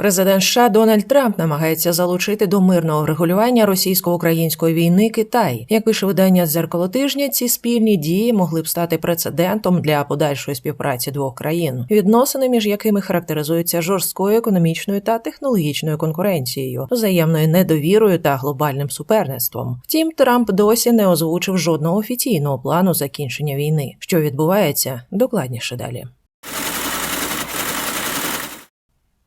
Президент США Дональд Трамп намагається залучити до мирного врегулювання російсько-української війни Китай. Як пише видання «Дзеркало тижня, ці спільні дії могли б стати прецедентом для подальшої співпраці двох країн, відносини між якими характеризуються жорсткою економічною та технологічною конкуренцією, взаємною недовірою та глобальним суперництвом. Втім, Трамп досі не озвучив жодного офіційного плану закінчення війни. Що відбувається, докладніше далі.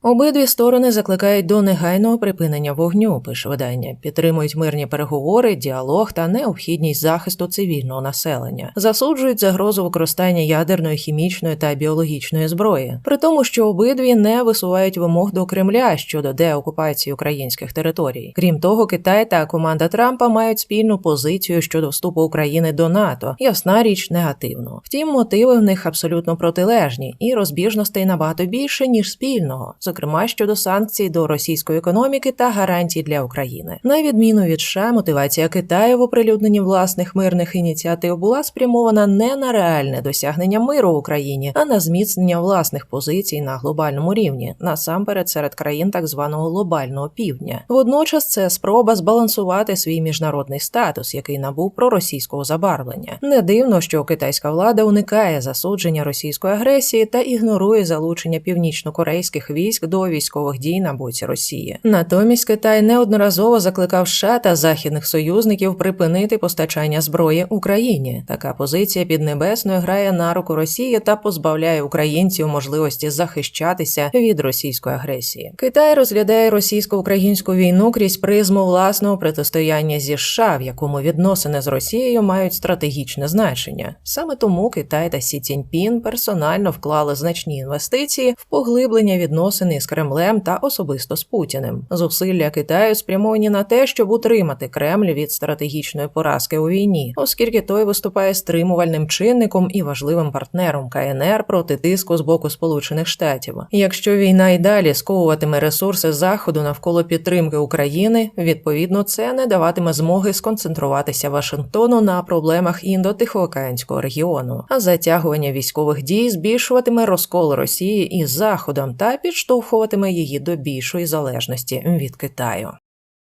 Обидві сторони закликають до негайного припинення вогню, пише видання, підтримують мирні переговори, діалог та необхідність захисту цивільного населення, засуджують загрозу використання ядерної, хімічної та біологічної зброї, при тому, що обидві не висувають вимог до Кремля щодо деокупації українських територій. Крім того, Китай та команда Трампа мають спільну позицію щодо вступу України до НАТО. Ясна річ негативно. Втім, мотиви в них абсолютно протилежні, і розбіжностей набагато більше ніж спільного зокрема щодо санкцій до російської економіки та гарантій для України. На відміну від США, мотивація Китаю в оприлюдненні власних мирних ініціатив була спрямована не на реальне досягнення миру в Україні, а на зміцнення власних позицій на глобальному рівні, насамперед серед країн так званого глобального півдня. Водночас це спроба збалансувати свій міжнародний статус, який набув проросійського забарвлення. Не дивно, що китайська влада уникає засудження російської агресії та ігнорує залучення північнокорейських військ до військових дій на боці Росії. Натомість Китай неодноразово закликав США та західних союзників припинити постачання зброї Україні. Така позиція піднебесною грає на руку Росії та позбавляє українців можливості захищатися від російської агресії. Китай розглядає російсько-українську війну крізь призму власного протистояння зі США, в якому відносини з Росією мають стратегічне значення. Саме тому Китай та Сі Ціньпін персонально вклали значні інвестиції в поглиблення відносин із Кремлем та особисто з Путіним. Зусилля Китаю спрямовані на те, щоб утримати Кремль від стратегічної поразки у війні, оскільки той виступає стримувальним чинником і важливим партнером КНР проти тиску з боку Сполучених Штатів. Якщо війна й далі сковуватиме ресурси заходу навколо підтримки України, відповідно це не даватиме змоги сконцентруватися Вашингтону на проблемах індо-тихоокеанського регіону, а затягування військових дій збільшуватиме розкол Росії із Заходом та підштовхуватиме її до більшої залежності від Китаю.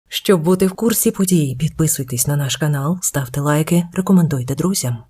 Щоб бути в курсі подій, підписуйтесь на наш канал, ставте лайки, рекомендуйте друзям.